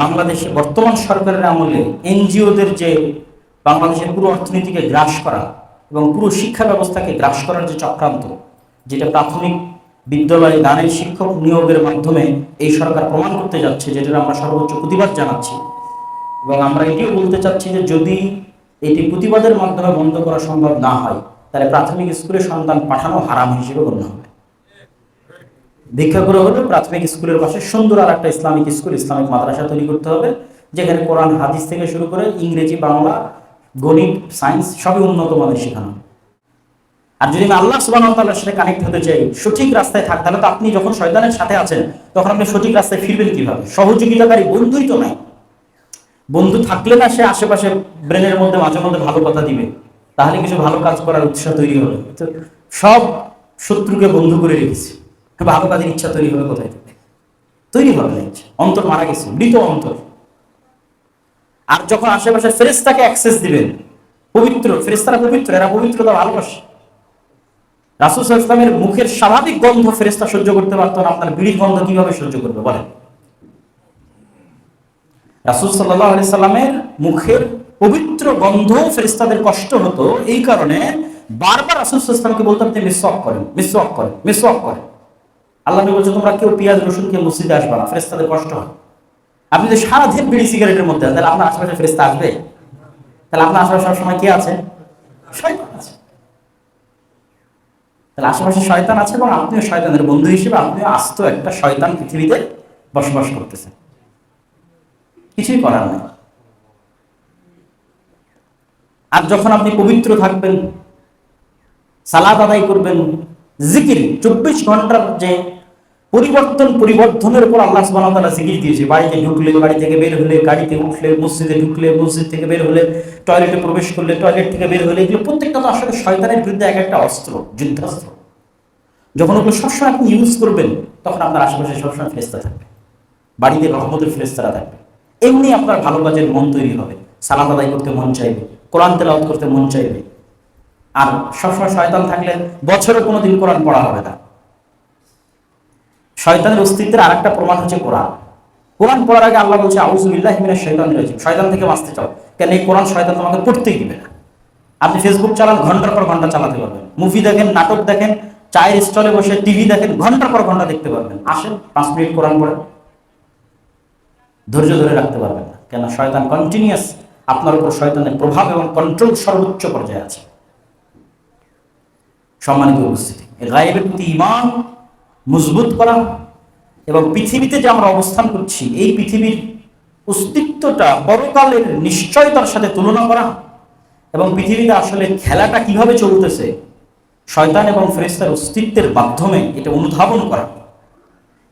বাংলাদেশে বর্তমান সরকারের আমলে এনজিওদের যে বাংলাদেশের পুরো অর্থনীতিকে গ্রাস করা এবং পুরো শিক্ষা ব্যবস্থাকে গ্রাস করার যে চক্রান্ত, যেটা প্রাথমিক বিদ্যালয়ে গানের শিক্ষক নিয়োগের মাধ্যমে এই সরকার প্রমাণ করতে যাচ্ছে, যেটার আমরা সর্বোচ্চ প্রতিবাদ জানাচ্ছি। এবং আমরা এটিও বলতে চাচ্ছি যে যদি এটি প্রতিবাদের মাধ্যমে বন্ধ করা সম্ভব না হয়, তাহলে প্রাথমিক স্কুলে সন্তান পাঠানো হারাম হিসেবে গণ্য হবে। দীক্ষা করে হলে প্রাথমিক স্কুলের পাশে সুন্দর আর একটা ইসলামিক স্কুল, ইসলামিক মাদ্রাসা তৈরি করতে হবে, যেখানে কোরআন, হাদিস থেকে শুরু করে ইংরেজি, বাংলা, গণিত, সায়েন্স সবই উন্নত মানের শেখানো। আর যদি আমি আল্লাহ সুবাহ সাথে কানেক্ট হতে চাই, সঠিক রাস্তায় থাক, তাহলে তো আপনি যখন শয়তানের সাথে আছেন, তখন আপনি সঠিক রাস্তায় ফিরবেন কীভাবে? সহযোগিতাকারী বন্ধুই তো নাই। বন্ধু থাকলে না সে আশেপাশে ব্রেনের মধ্যে, মাঝে মধ্যে ভালো কথা দিবে। তাহলে কিছু ভালো কাজ করার উৎসাহ তৈরি হবে। সব শত্রুকে বন্ধু করে রেখেছি। ভালো কাজের ইচ্ছা তৈরি হবে কোথায়? থেকে তৈরি হবে না ইচ্ছা। অন্তর মারা গেছে, মৃত অন্তর। আর যখন আশেপাশে ফেরেস্তাকে অ্যাক্সেস দিবেন, পবিত্র ফেরেস্তারা পবিত্র, এরা পবিত্রতা ভালোবাসে। রাসুল ইসলামের মুখের স্বাভাবিক গন্ধ ফেরেস্তা সহ্য করতে পারতো না, আপনার বিড়ির গন্ধ কীভাবে সহ্য করবে, বলেন। রাসুল সাল্লাহ সাল্লামের মুখের পবিত্র গন্ধ ফেরিস্তাদের কষ্ট হতো, এই কারণে বারবার রাসুল ইসলামকে বলতাম যে মিসওয়াক করেন মিসওয়াক করেন মিসওয়াক করেন। আল্লাহ বলছে, তোমরা কেউ পেঁয়াজ, রসুন খেয়ে মসজিদে আসবে না ফেরেস্তাদের কষ্ট হয়। আপনি যদি সারাদিন বিড়ি সিগারেটের মধ্যে তাহলে আপনার আশেপাশে ফেরেস্তা আসবে? তাহলে আপনার আশেপাশে সবসময় কে আছে? শয়তান আছে। তাহলে আশেপাশে শয়তান আছে এবং আপনিও শয়তানের বন্ধু হিসেবে আপনিও আস্ত একটা শয়তান পৃথিবীতে বসবাস করতেছেন। কিছুই করার নেই। আর যখন আপনি পবিত্র থাকবেন সালাদ আদায় করবেন, জিকির, চব্বিশ ঘণ্টার যে পরিবর্তন পরিবর্তনের উপর আল্লাহ সুবহানাহু ওয়া তাআলা দিয়েছে। বাড়িতে ঢুকলে, বাড়ি থেকে বের হলে, গাড়িতে উঠলে, মসজিদে ঢুকলে, মসজিদ থেকে বের হলে, টয়লেটে প্রবেশ করলে, টয়লেট থেকে বের হলে, এগুলো প্রত্যেকটা তো আসলে শয়তানের বিরুদ্ধে এক একটা অস্ত্র, যুদ্ধাস্ত্র। যখন ওগুলো সবসময় আপনি ইউজ করবেন, তখন আপনার আশেপাশে সবসময় ফেরেস্তা থাকবে। বাড়িতে রহমতের ফেরেস্তারা থাকবে। এমনি আপনার ভালো কাজের মন তৈরি হবে। সালাদ আদায় করতে মন চাইবে। কোরআন তেলাওয়াত করতে মন চাইবে। আর সবসময় শয়তান থাকলে বছরে কোনোদিন কোরআন পড়া হবে না। শয়তানের অস্তিত্বের আর একটা প্রমাণ হচ্ছে কোরআন। কোরআন পড়ার আগে আল্লাহ বলছে আউজুবিল্লাহ শয়তান রাজিম। শয়তান থেকে বাঁচতে চাও। কেন এই কোরআন শয়তান তোমাকে পড়তেই দিবে না? আপনি ফেসবুক চালান, ঘণ্টার পর ঘণ্টা চালাতে পারবেন। মুভি দেখেন, নাটক দেখেন, চায়ের স্টলে বসে টিভি দেখেন, ঘণ্টার পর ঘণ্টা দেখতে পারবেন। আসেন, পাঁচ মিনিট কোরআন পড়েন। ধৈর্য ধরে রাখতে পারবেন না। কেন? শয়তান কন্টিনিউয়াস আপনার উপর শয়তানের প্রভাব এবং কন্ট্রোল সর্বোচ্চ পর্যায়ে আছে। সম্মানিত উপস্থিতি গায়েবের প্রতি ইমান মজবুত করা এবং পৃথিবীতে যে আমরা অবস্থান করছি, এই পৃথিবীর অস্তিত্বটা পরকালের নিশ্চয়তার সাথে তুলনা করা এবং পৃথিবীতে আসলে খেলাটা কীভাবে চলতেছে, শয়তান এবং ফেরেস্তার অস্তিত্বের মাধ্যমে এটা অনুধাবন করা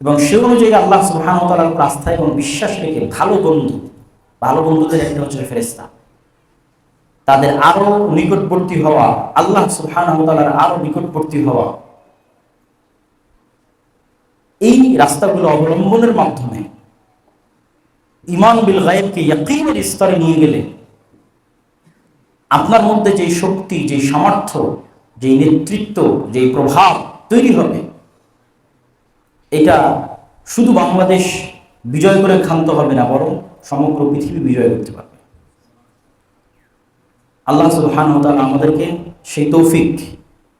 এবং সে অনুযায়ী আল্লাহ সুবহান তালার উপর আস্থা এবং বিশ্বাস রেখে ভালো বন্ধু, ভালো বন্ধুদের একটা হচ্ছে ফেরেস্তা তাদের আরও নিকটবর্তী হওয়া, আল্লাহ তালার আরও নিকটবর্তী হওয়া এই রাস্তাগুলো অবলম্বনের মাধ্যমে ইমান বিল গায়েবকে ইয়াকিনের স্তরে নিয়ে গেলে আপনার মধ্যে যে শক্তি যে সামর্থ্য যে নেতৃত্ব যে প্রভাব তৈরি হবে, এটা শুধু বাংলাদেশ বিজয় করে ক্ষান্ত হবে না, বরং সমগ্র পৃথিবী বিজয় করতে পারবে। আল্লাহ সুবহান আমাদেরকে সেই তৌফিক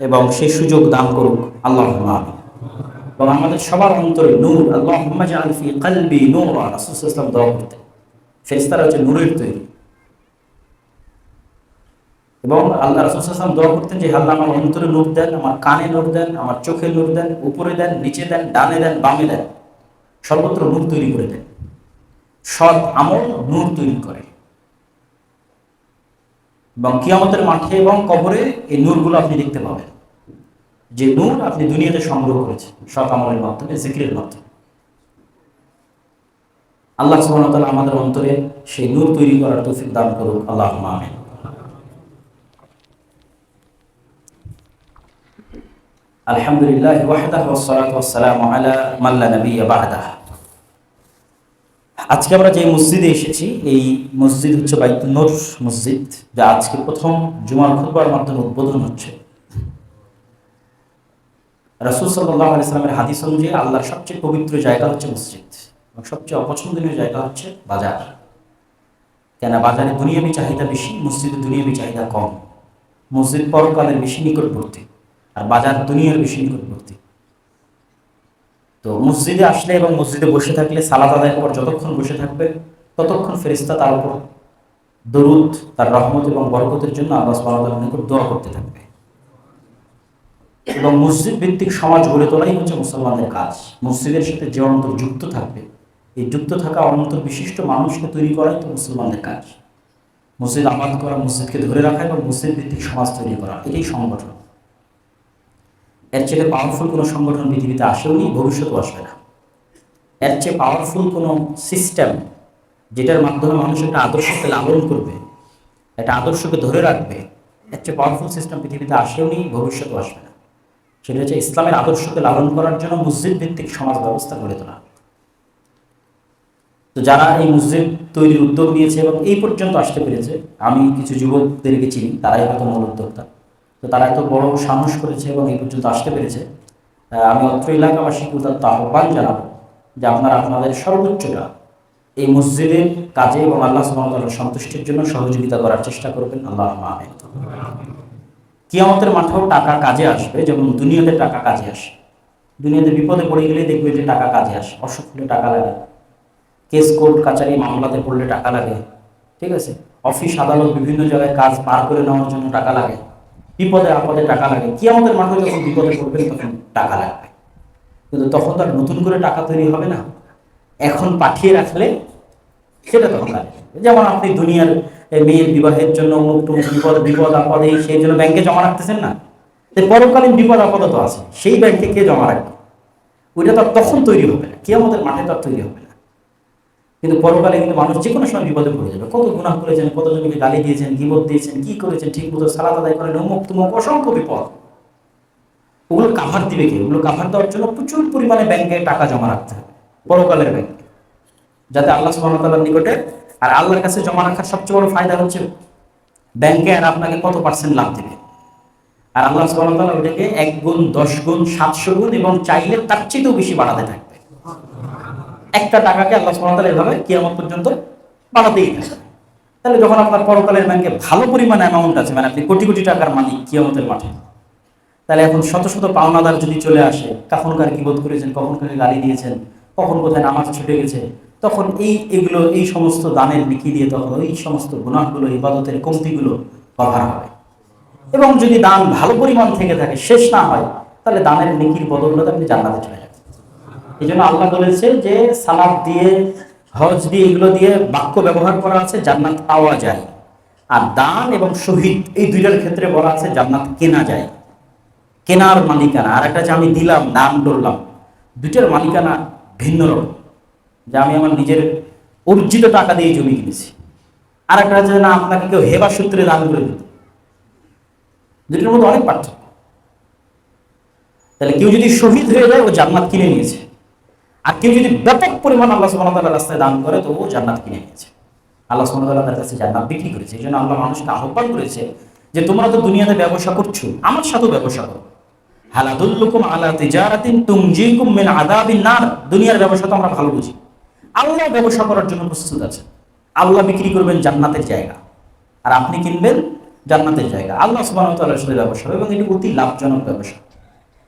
এবং সেই সুযোগ দান করুক। আল্লাহ আমিন। এবং আমাদের সবার অন্তরে নূর আল্লাহ ফি কলবি নূর, রাসূল ইসলাম দোয়া করতেন ফেরেশতারা হচ্ছে নূরের তৈরি। এবং আল্লাহ রাসুলাম দোয়া করতেন যে আল্লাহ, আমার অন্তরে নূর দেন, আমার কানে নূর দেন, আমার চোখে নূর দেন, উপরে দেন, নিচে দেন, ডানে দেন, বামে দেন, সর্বত্র নূর তৈরি করে দেন। সৎ আমল নূর তৈরি করে। এবং কিয়ামতের মাঠে এবং কবরে এই নূরগুলো আপনি দেখতে পাবেন। যে নূর আপনি দুনিয়াতে সংগ্রহ করেছেন, সৎ আমলের মাধ্যমে, জিক্রের মাধ্যমে। আল্লাহ সুবহানাহু আমাদের অন্তরে সেই নূর তৈরি করার তৌফিক দান করুক। আল্লাহ আমিন। আলহামদুলিল্লাহ ওয়াহদাহ আলা মান লা নাবিয়্যা বা'দাহ। আজকে আমরা যে মসজিদে এসেছি, এই মসজিদ হচ্ছে বাইতুল নূর মসজিদ, যা আজকে প্রথম জুমার খুতবার মাধ্যমে উদ্বোধন হচ্ছে। রাসূল সাল্লাল্লাহু আলাইহি সাল্লামের হাদিস অনুযায়ী আল্লাহর সবচেয়ে পবিত্র জায়গা হচ্ছে মসজিদ এবং সবচেয়ে অপছন্দনীয় জায়গা হচ্ছে বাজার। কেন বাজারে দুনিয়াবি চাহিদা বেশি, মসজিদে দুনিয়াবি চাহিদা কম। মসজিদ পরকালের বেশি নিকটবর্তী আর বাজার দুনিয়ার বেশি নিকটবর্তী। তো মসজিদে আসলে এবং মসজিদে বসে থাকলে সালাদ আদায়ের পর যতক্ষণ বসে থাকবে, ততক্ষণ ফেরিস্তা তার উপর দরুদ, তার রহমত এবং বরকতের জন্য আল্লাহ সুবহানাহু নিকট দোয়া করতে থাকবে। এবং মসজিদ ভিত্তিক সমাজ গড়ে তোলাই হচ্ছে মুসলমানদের কাজ। মসজিদের সাথে যে অন্তর যুক্ত থাকবে, এই যুক্ত থাকা অন্তর বিশিষ্ট মানুষকে তৈরি করাই তো মুসলমানদের কাজ। মসজিদ আবাদ করা, মসজিদকে ধরে রাখা এবং মসজিদ ভিত্তিক সমাজ তৈরি করা, এটাই সংগঠন। এর চেয়ে পাওয়ারফুল কোনো সংগঠন পৃথিবীতে আসেও নি, ভবিষ্যতেও আসবে না। এর চেয়ে পাওয়ারফুল কোনো সিস্টেম যেটার মাধ্যমে মানুষ একটা আদর্শকে লালন করবে, একটা আদর্শকে ধরে রাখবে, এর চেয়ে পাওয়ারফুল সিস্টেম পৃথিবীতে আসেও নি, ভবিষ্যতেও আসবে না। সেটা হচ্ছে ইসলামের আদর্শকে লালন করার জন্য মসজিদ ভিত্তিক সমাজ ব্যবস্থা গড়ে তোলা। তো যারা এই মসজিদ তৈরির উদ্যোগ নিয়েছে এবং এই পর্যন্ত আসতে পেরেছে, আমি কিছু যুবকদেরকে চিনি, তারাই হয়তো মূল উদ্যোক্তা। তো তারা এত বড় সাহস করেছে এবং এই পর্যন্ত আসতে পেরেছে। আমি অত্র এলাকাবাসীকে তার আহ্বান জানাব যে আপনারা আপনাদের সর্বোচ্চটা এই মসজিদের কাজে এবং আল্লাহ সুবহানাহু সন্তুষ্টির জন্য সহযোগিতা করার চেষ্টা করবেন। আল্লাহ আমিন। কিয়ামতের মাঠেও টাকা কাজে আসবে, যেমন দুনিয়াতে টাকা কাজে আসে। দুনিয়াতে বিপদে পড়ে গেলে দেখবে যে টাকা কাজে আসে অসুখ হলে টাকা লাগে। কেস কোর্ট, কাচারি মামলাতে পড়লে টাকা লাগে। ঠিক আছে? অফিস, আদালত বিভিন্ন জায়গায় কাজ পার করে নেওয়ার জন্য টাকা লাগে। বিপদে, আপদে টাকা লাগে। কিয়ামতের মাঠে যখন বিপদে পড়বে তখন টাকা লাগবে। কিন্তু তখন তো আর নতুন করে টাকা তৈরি হবে না। এখন পাঠিয়ে রাখলে সেটা তখন লাগে যেমন আপনি দুনিয়ার মেয়ের বিবাহের জন্য টুমুক বিপদ বিপদ, আপদ, এই সেই জন্য ব্যাংকে জমা রাখতেছেন না? পরকালীন বিপদ, আপদ তো আছে। সেই ব্যাংকে কে জমা রাখবে? ওইটা তো তখন তৈরি হবে না। কে আমাদের মাঠে তো আর তৈরি হবে না। কিন্তু পরকালে কিন্তু মানুষ যে কোনো সময় বিপদে পড়ে যাবে। কত গুনাহ করেছেন, কত জনকে গালি দিয়েছেন, গিবত দিয়েছেন, কি করেছেন ঠিক মতো সালাদ আদায় করেন, অমুক তুমুক, অসংখ্য বিপদ। ওগুলো কাভার দিবে কে? ওগুলো কাভার দেওয়ার জন্য প্রচুর পরিমাণে ব্যাংকে টাকা জমা রাখতে হবে। পরকালের ব্যাংকে যাতে আল্লাহ ওয়া নিকটে আর আল্লাহর কাছে জমা রাখার সবচেয়ে বড় ফায়দা হচ্ছে ব্যাংকে আর আপনাকে কত পার্সেন্ট লাভ দেবে? আর আল্লাহ তাআলা ওটাকে এক গুণ, দশ গুণ, সাতশো গুণ এবং চাইলে তার চেয়েও বেশি বাড়াতে থাকবে। একটা টাকাকে আল্লাহ তাআলা এভাবে কিয়ামত পর্যন্ত বাড়াতেই থাকবে। তাহলে যখন আপনার পরকালের ব্যাংকে ভালো পরিমাণ অ্যামাউন্ট আছে মানে আপনি কোটি কোটি টাকার মালিক কিয়ামতের মাঠে, তাহলে এখন শত শত পাওনাদার যদি চলে আসে কখনকার কি বোধ করেছেন? কখনকার গালি দিয়েছেন? কখন কোথায় নামাজ ছুটে গেছে? তখন এই, এগুলো, এই সমস্ত দানের বিকি দিয়ে তখন ওই সমস্ত গুণাহগুলো ইবাদতের কমতিগুলো কভার হবে এবং যদি দান ভালো পরিমাণ থেকে থাকে, শেষ না হয়, তাহলে দানের নেকির বদলতে আপনি জান্নাতে চলে যাবেন। এই জন্য আল্লাহ বলেছে যে, সালাদ দিয়ে, হজ দিয়ে, এগুলো দিয়ে বাক্য ব্যবহার করা আছে, জান্নাত পাওয়া যায়। আর দান এবং শহীদ, এই দুইটার ক্ষেত্রে বলা আছে, জান্নাত কেনা যায়। কেনার মালিকানা আর একটা যে আমি দিলাম দান করলাম দুইটার মালিকানা ভিন্ন রকম। যে আমি আমার নিজের অর্জিত টাকা দিয়ে জমি কিনেছি। আর একটা হচ্ছে না, আপনাকে কেউ হেবা সূত্রে দান করে দিত। দুটোর মধ্যে অনেক পার্থক্য। তাহলে কেউ যদি শহীদ হয়ে যায়, ও জান্নাত কিনে নিয়েছে। আর কেউ যদি ব্যাপক পরিমাণ আল্লাহ তাআলার রাস্তায় দান করে, তো ও জান্নাত কিনে নিয়েছে। আল্লাহ তাআলা তার কাছে জান্নাত বিক্রি করেছে। এই জন্য আল্লাহ মানুষকে আহ্বান করেছে যে, তোমরা তো দুনিয়াতে ব্যবসা করছ, আমার সাথেও ব্যবসা করো। হালাদুল্লুকুম আলা তিজারাতিন তুমজিকুম মিন আযাবিন নার। দুনিয়ার ব্যবসা তো আমরা ভালো বুঝি। আল্লাহ ব্যবসা করার জন্য প্রস্তুত আছে আল্লাহ বিক্রি করবেন জান্নাতের জায়গা। আর আপনি কিনবেন জান্নাতের জায়গা। আল্লাহ সুবহানাহু সাথে ব্যবসা এবং এটি অতি লাভজনক ব্যবসা।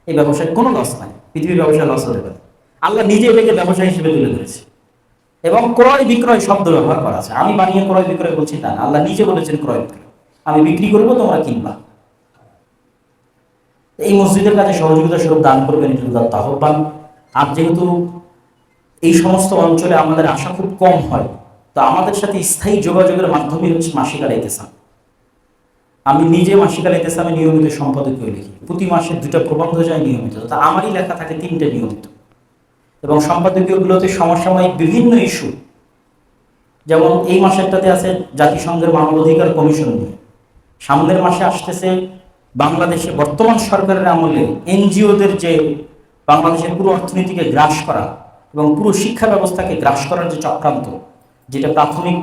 এই ব্যবসায় কোনো লস নাই। পৃথিবীর ব্যবসায় লস হতে পারে। আল্লাহ নিজে এটাকে ব্যবসা হিসেবে তুলে ধরেছে। এবং ক্রয় বিক্রয় শব্দ ব্যবহার করা আছে। আমি বানিয়ে ক্রয় বিক্রয় বলছি না। আল্লাহ নিজে বলেছেন ক্রয় বিক্রয়। আমি বিক্রি করব, তোমরা কিনবা। এই মসজিদের কাছে সহযোগিতা স্বরূপ দান করবেন, এটি আহ্বান। আর যেহেতু এই সমস্ত অঞ্চলে আমাদের আশা খুব কম হয়। তো আমাদের সাথে স্থায়ী যোগাযোগের মাধ্যমে হচ্ছে মাসিকাল ইতেসাম আমি নিজে মাসিকাল ইতেসামে নিয়মিত সম্পাদকীয় লিখি। প্রতি মাসে দুটা প্রবন্ধ যায় নিয়মিত। তা আমারই লেখা থাকে তিনটে নিয়মিত। এবং সম্পাদকীয়গুলোতে সমসাময়িক বিভিন্ন ইস্যু। যেমন এই মাসেরটাতে আছে জাতিসংঘের মানবাধিকার কমিশন নিয়ে। সামনের মাসে আসতেছে বাংলাদেশে বর্তমান সরকারের আমলে এনজিওদের যে বাংলাদেশের পুরো অর্থনীতিকে গ্রাস করা এবং পুরো শিক্ষা ব্যবস্থাকে গ্রাস করার যে চক্রান্ত, যেটা প্রাথমিক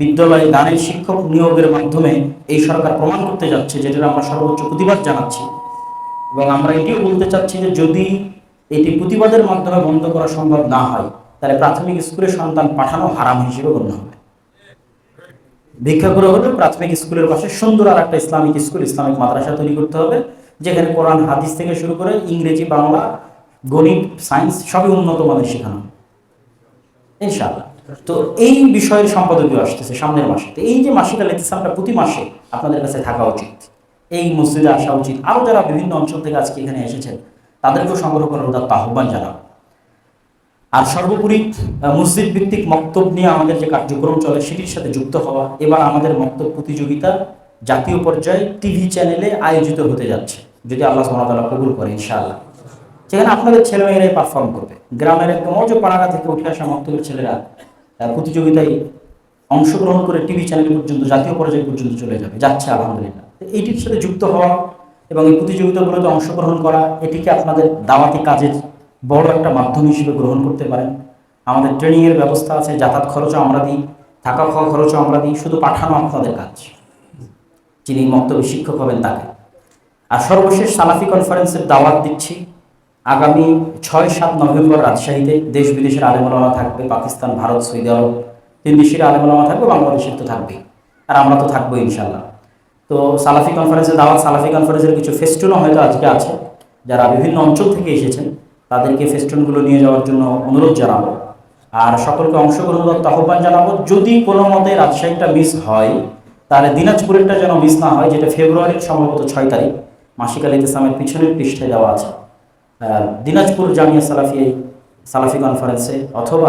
বিদ্যালয়ে দানের শিক্ষক নিয়োগের মাধ্যমে এই সরকার প্রমাণ করতে যাচ্ছে, যেটার আমরা সর্বোচ্চ প্রতিবাদ জানাচ্ছি। এবং আমরা এটিও বলতে চাচ্ছি যে যদি এটি প্রতিবাদের মাধ্যমে বন্ধ করা সম্ভব না হয়, তাহলে প্রাথমিক স্কুলে সন্তান পাঠানো হারাম হিসেবে গণ্য হবে। ভিক্ষা করে হলেও প্রাথমিক স্কুলের পাশে সুন্দর আর একটা ইসলামিক স্কুল, ইসলামিক মাদ্রাসা তৈরি করতে হবে, যেখানে কোরআন, হাদিস থেকে শুরু করে ইংরেজি, বাংলা গণিত সায়েন্স সবই উন্নত মানের শেখানো। ইনশাআল্লাহ। তো এই বিষয়ের সম্পাদকীয় আসতেছে সামনের মাসে। তো এই যে মাসিক আল ইতিসামটা প্রতি মাসে আপনাদের কাছে থাকা উচিত। এই মসজিদে আসা উচিত। আরও যারা বিভিন্ন অঞ্চল থেকে আজকে এখানে এসেছেন, তাদেরকেও সংগ্রহ করার উদাত্ত আহ্বান জানাব। আর সর্বোপরি মসজিদ ভিত্তিক মক্তব নিয়ে আমাদের যে কার্যক্রম চলে, সেটির সাথে যুক্ত হওয়া, এবার আমাদের মক্তব প্রতিযোগিতা জাতীয় পর্যায়ে টিভি চ্যানেলে আয়োজিত হতে যাচ্ছে। যদি আল্লাহ সুবহানাহু কবুল করে, ইনশাআল্লাহ। যেখানে আপনাদের ছেলেমেয়েরাই পারফর্ম করবে। গ্রামের একদম অজ পাড়াগা থেকে উঠে আসা মক্তবের ছেলেরা প্রতিযোগিতায় অংশগ্রহণ করে টিভি চ্যানেল পর্যন্ত, জাতীয় পর্যায়ে পর্যন্ত চলে যাবে। যাচ্ছে আলহামদুলিল্লাহ। এইটির সাথে যুক্ত হওয়া এবং এই প্রতিযোগিতাগুলোতে অংশগ্রহণ করা, এটিকে আপনাদের দাওয়াতি কাজের বড় একটা মাধ্যম হিসেবে গ্রহণ করতে পারেন। আমাদের ট্রেনিংয়ের ব্যবস্থা আছে, যাতায়াত খরচও আমরা দিই, থাকা খাওয়া খরচও আমরা দিই, শুধু পাঠানো আপনাদের কাজ। যিনি মক্তব্য শিক্ষক হবেন তাকে। আর সর্বশেষ সালাফি কনফারেন্সের দাওয়াত দিচ্ছি। আগামী ছয়, সাত নভেম্বর রাজশাহীতে দেশ বিদেশের আলেমলামা থাকবে, পাকিস্তান, ভারত, সৌদি আরব, তিন দেশের আলেমলামা থাকবে, বাংলাদেশের তো থাকবেই। আর আমরা তো থাকব ইনশাল্লাহ তো সালাফি কনফারেন্সের দাওয়াত সালাফি কনফারেন্সের কিছু ফেস্টুনও হয়তো আজকে আছে। যারা বিভিন্ন অঞ্চল থেকে এসেছেন, তাদেরকে ফেস্টুনগুলো নিয়ে যাওয়ার জন্য অনুরোধ জানাব। আর সকলকে অংশগ্রহণ করতে আহ্বান জানাব, যদি কোনো মতে রাজশাহীটা মিস হয়, তাহলে দিনাজপুরেরটা যেন মিস না হয়, যেটা ফেব্রুয়ারির সম্ভবত ছয় তারিখ, মাসিক আল ইসলামের পিছনের পৃষ্ঠায় দেওয়া আছে। দিনাজপুর জামিয়া সালাফি সালাফি কনফারেন্সে অথবা